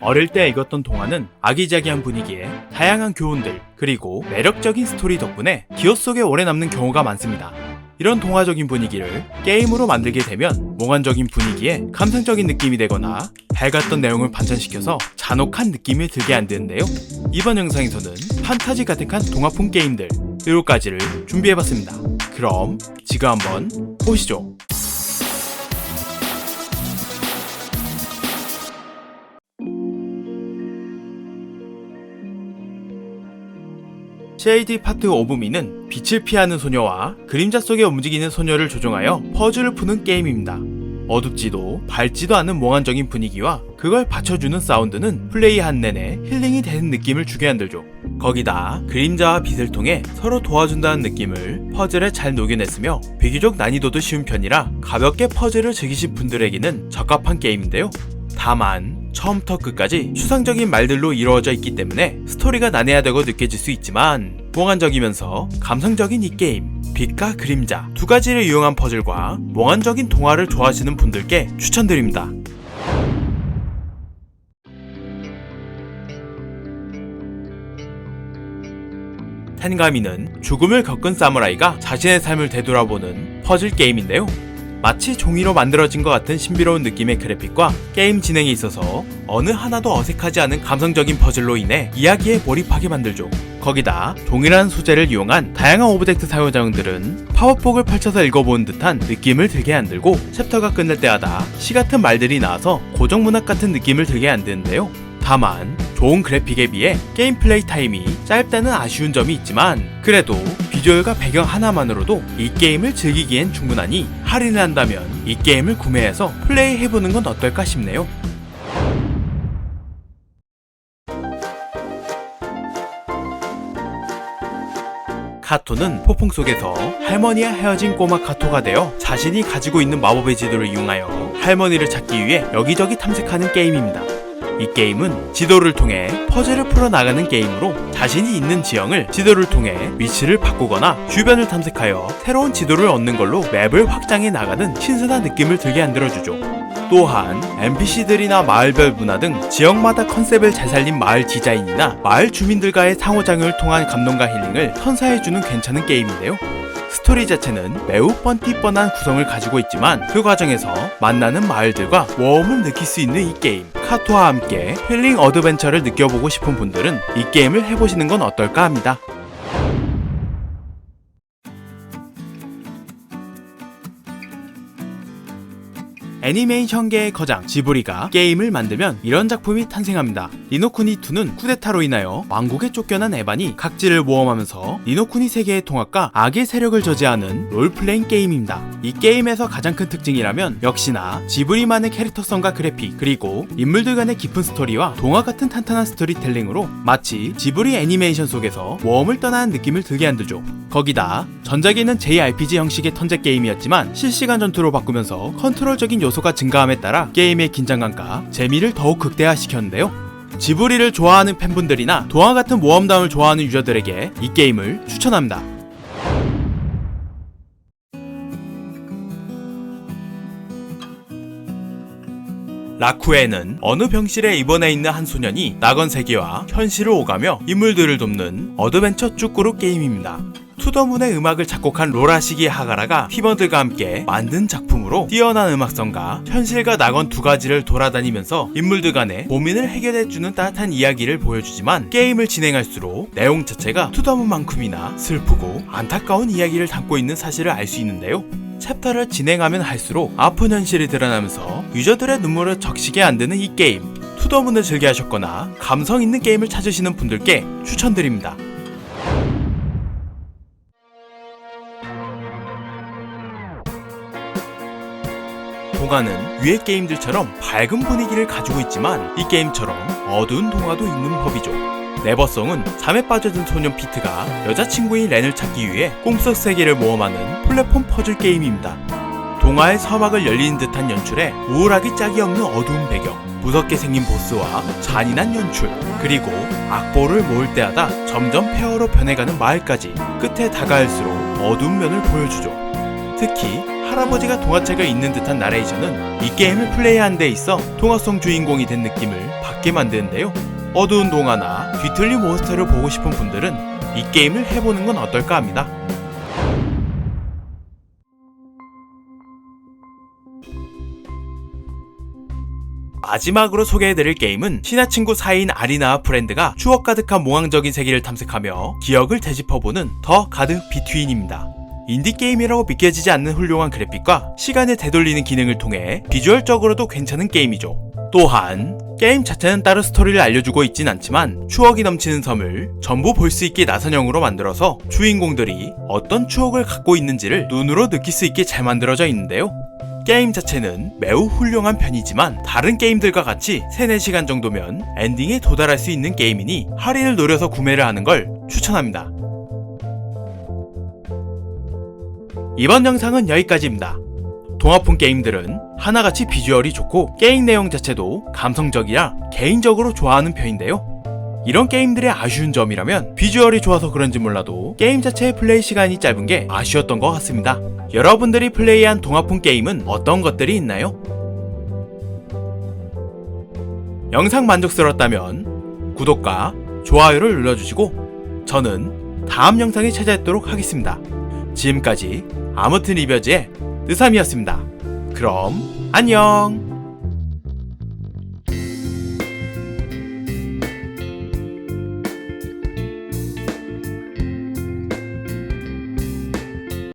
어릴 때 읽었던 동화는 아기자기한 분위기에 다양한 교훈들 그리고 매력적인 스토리 덕분에 기억 속에 오래 남는 경우가 많습니다. 이런 동화적인 분위기를 게임으로 만들게 되면 몽환적인 분위기에 감상적인 느낌이 되거나 밝았던 내용을 반전시켜서 잔혹한 느낌이 들게 만드는데요. 이번 영상에서는 판타지 가득한 동화풍 게임들 7가지를 준비해봤습니다. 그럼 지금 한번 보시죠. CAD 파트 오브 미는 빛을 피하는 소녀와 그림자 속에 움직이는 소녀를 조종하여 퍼즐을 푸는 게임입니다. 어둡지도 밝지도 않은 몽환적인 분위기와 그걸 받쳐주는 사운드는 플레이한 내내 힐링이 되는 느낌을 주게 만들죠. 거기다 그림자와 빛을 통해 서로 도와준다는 느낌을 퍼즐에 잘 녹여냈으며 비교적 난이도도 쉬운 편이라 가볍게 퍼즐을 즐기신 분들에게는 적합한 게임인데요. 다만 처음부터 끝까지 추상적인 말들로 이루어져 있기 때문에 스토리가 난해하다고 느껴질 수 있지만 몽환적이면서 감성적인 이 게임 빛과 그림자 두 가지를 이용한 퍼즐과 몽환적인 동화를 좋아하시는 분들께 추천드립니다. 텐가미는 죽음을 겪은 사무라이가 자신의 삶을 되돌아보는 퍼즐 게임인데요. 마치 종이로 만들어진 것 같은 신비로운 느낌의 그래픽과 게임 진행에 있어서 어느 하나도 어색하지 않은 감성적인 퍼즐로 인해 이야기에 몰입하게 만들죠. 거기다 동일한 소재를 이용한 다양한 오브젝트 사용자들은 파워폭을 펼쳐서 읽어보는 듯한 느낌을 들게 만들고 챕터가 끝날 때마다 시 같은 말들이 나와서 고정 문학 같은 느낌을 들게 만드는데요. 다만 좋은 그래픽에 비해 게임 플레이 타임이 짧다는 아쉬운 점이 있지만 그래도 비주얼과 배경 하나만으로도 이 게임을 즐기기엔 충분하니 할인을 한다면 이 게임을 구매해서 플레이 해보는 건 어떨까 싶네요. 카토는 폭풍 속에서 할머니와 헤어진 꼬마 카토가 되어 자신이 가지고 있는 마법의 지도를 이용하여 할머니를 찾기 위해 여기저기 탐색하는 게임입니다. 이 게임은 지도를 통해 퍼즐을 풀어나가는 게임으로 자신이 있는 지형을 지도를 통해 위치를 바꾸거나 주변을 탐색하여 새로운 지도를 얻는 걸로 맵을 확장해 나가는 신선한 느낌을 들게 만들어주죠. 또한 NPC들이나 마을별 문화 등 지역마다 컨셉을 잘 살린 마을 디자인이나 마을 주민들과의 상호작용을 통한 감동과 힐링을 선사해주는 괜찮은 게임인데요. 스토리 자체는 매우 뻔띠뻔한 구성을 가지고 있지만 그 과정에서 만나는 마을들과 모험을 느낄 수 있는 이 게임 카토와 함께 힐링 어드벤처를 느껴보고 싶은 분들은 이 게임을 해보시는 건 어떨까 합니다. 애니메이션계의 거장 지브리가 게임을 만들면 이런 작품이 탄생합니다. 리노쿠니2는 쿠데타로 인하여 왕국에 쫓겨난 에반이 각지를 모험하면서 리노쿠니 세계의 통합과 악의 세력을 저지하는 롤플레잉 게임입니다. 이 게임에서 가장 큰 특징이라면 역시나 지브리만의 캐릭터성과 그래픽 그리고 인물들 간의 깊은 스토리와 동화 같은 탄탄한 스토리텔링으로 마치 지브리 애니메이션 속에서 모험을 떠나는 느낌을 들게 만들죠. 거기다 전작에는 JRPG 형식의 턴제 게임이었지만 실시간 전투로 바꾸면서 컨트롤적인 요 소가 증가함에 따라 게임의 긴장감과 재미를 더욱 극대화시켰는데요. 지브리를 좋아하는 팬분들이나 동화 같은 모험담을 좋아하는 유저들에게 이 게임을 추천합니다. 라쿠에는 어느 병실에 입원해 있는 한 소년이 낙원 세계와 현실을 오가며 인물들을 돕는 어드벤처 쭈꾸루 게임입니다. 투더문의 음악을 작곡한 로라시기 하가라가 팀원들과 함께 만든 작품으로 뛰어난 음악성과 현실과 낙원 두 가지를 돌아다니면서 인물들 간의 고민을 해결해주는 따뜻한 이야기를 보여주지만 게임을 진행할수록 내용 자체가 투더문만큼이나 슬프고 안타까운 이야기를 담고 있는 사실을 알 수 있는데요. 챕터를 진행하면 할수록 아픈 현실이 드러나면서 유저들의 눈물을 적시게 만드는 이 게임 투더문을 즐겨하셨거나 감성 있는 게임을 찾으시는 분들께 추천드립니다. 동화는 위의 게임들처럼 밝은 분위기를 가지고 있지만 이 게임처럼 어두운 동화도 있는 법이죠. 네버송은 잠에 빠져든 소년 피트가 여자친구인 렌을 찾기 위해 꿈속 세계를 모험하는 플랫폼 퍼즐 게임입니다. 동화의 서막을 열리는 듯한 연출에 우울하기 짝이 없는 어두운 배경, 무섭게 생긴 보스와 잔인한 연출, 그리고 악보를 모을 때마다 점점 폐허로 변해가는 마을까지 끝에 다가갈수록 어두운 면을 보여주죠. 특히 할아버지가 동화책을 읽는 듯한 나레이션은 이 게임을 플레이하는 데 있어 동화성 주인공이 된 느낌을 받게 만드는데요. 어두운 동화나 뒤틀리 몬스터를 보고 싶은 분들은 이 게임을 해보는 건 어떨까 합니다. 마지막으로 소개해드릴 게임은 신화 친구 사이인 아리나와 프렌드가 추억 가득한 몽환적인 세계를 탐색하며 기억을 되짚어보는 더 가드 비트윈입니다. 인디게임이라고 믿겨지지 않는 훌륭한 그래픽과 시간을 되돌리는 기능을 통해 비주얼적으로도 괜찮은 게임이죠. 또한 게임 자체는 따로 스토리를 알려주고 있진 않지만 추억이 넘치는 섬을 전부 볼 수 있게 나선형으로 만들어서 주인공들이 어떤 추억을 갖고 있는지를 눈으로 느낄 수 있게 잘 만들어져 있는데요. 게임 자체는 매우 훌륭한 편이지만 다른 게임들과 같이 3, 4시간 정도면 엔딩에 도달할 수 있는 게임이니 할인을 노려서 구매를 하는 걸 추천합니다. 이번 영상은 여기까지입니다. 동화풍 게임들은 하나같이 비주얼이 좋고 게임 내용 자체도 감성적이라 개인적으로 좋아하는 편인데요. 이런 게임들의 아쉬운 점이라면 비주얼이 좋아서 그런지 몰라도 게임 자체의 플레이 시간이 짧은 게 아쉬웠던 것 같습니다. 여러분들이 플레이한 동화풍 게임은 어떤 것들이 있나요? 영상 만족스러웠다면 구독과 좋아요를 눌러주시고 저는 다음 영상에 찾아뵙도록 하겠습니다. 지금까지 아무튼 리벼즈의 느삼이었습니다. 그럼 안녕!